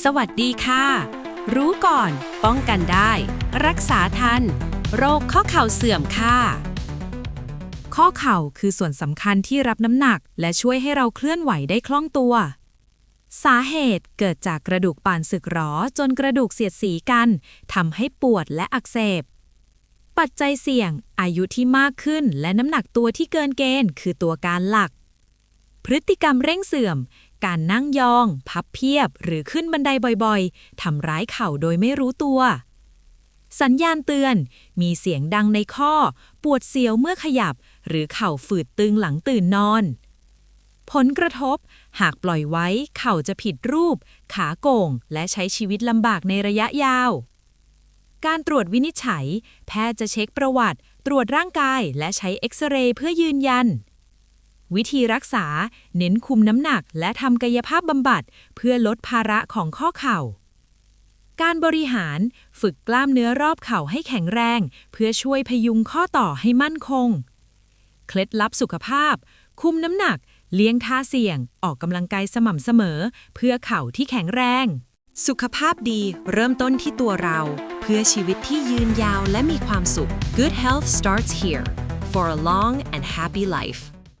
สวัสดีค่ะ รู้ก่อน ป้องกันได้ รักษาทัน โรคข้อเข่าเสื่อมค่ะ ข้อเข่าคือส่วนสำคัญที่รับน้ำหนัก และช่วยให้เราเคลื่อนไหวได้คล่องตัว สาเหตุเกิดจากกระดูกป่านสึกหรอจนกระดูกเสียดสีกันทำให้ปวดและอักเสบ ปัจจัยเสี่ยง อายุที่มากขึ้นและน้ำหนักตัวที่เกินเกณฑ์คือตัวการหลักพฤติกรรมเร่งเสื่อม การนั่งยอง พับเพียบหรือขึ้นบันไดบ่อยๆ ทำร้ายเข่าโดยไม่รู้ตัว สัญญาณเตือน มีเสียงดังในข้อ ปวดเสียวเมื่อขยับ หรือเข่าฝืดตึงหลังตื่นนอน ผลกระทบ หากปล่อยไว้ เข่าจะผิดรูป ขาโก่ง และใช้ชีวิตลำบากในระยะยาว การตรวจวินิจฉัย แพทย์จะเช็คประวัติ ตรวจร่างกาย และใช้เอ็กซเรย์เพื่อยืนยัน วิธีรักษา เน้นคุมน้ำหนักและทำกายภาพบำบัด เพื่อลดภาระของข้อเข่า การบริหารฝึกกล้ามเนื้อรอบเข่าให้แข็งแรง เพื่อช่วยพยุงข้อต่อให้มั่นคง เคล็ดลับสุขภาพ คุมน้ำหนัก เลี้ยงท่าเสี่ยง ออกกำลังกายสม่ำเสมอ เพื่อเข่าที่แข็งแรง สุขภาพดีเริ่มต้นที่ตัวเรา เพื่อชีวิตที่ยืนยาวและมีความสุข Good health starts here for a long and happy life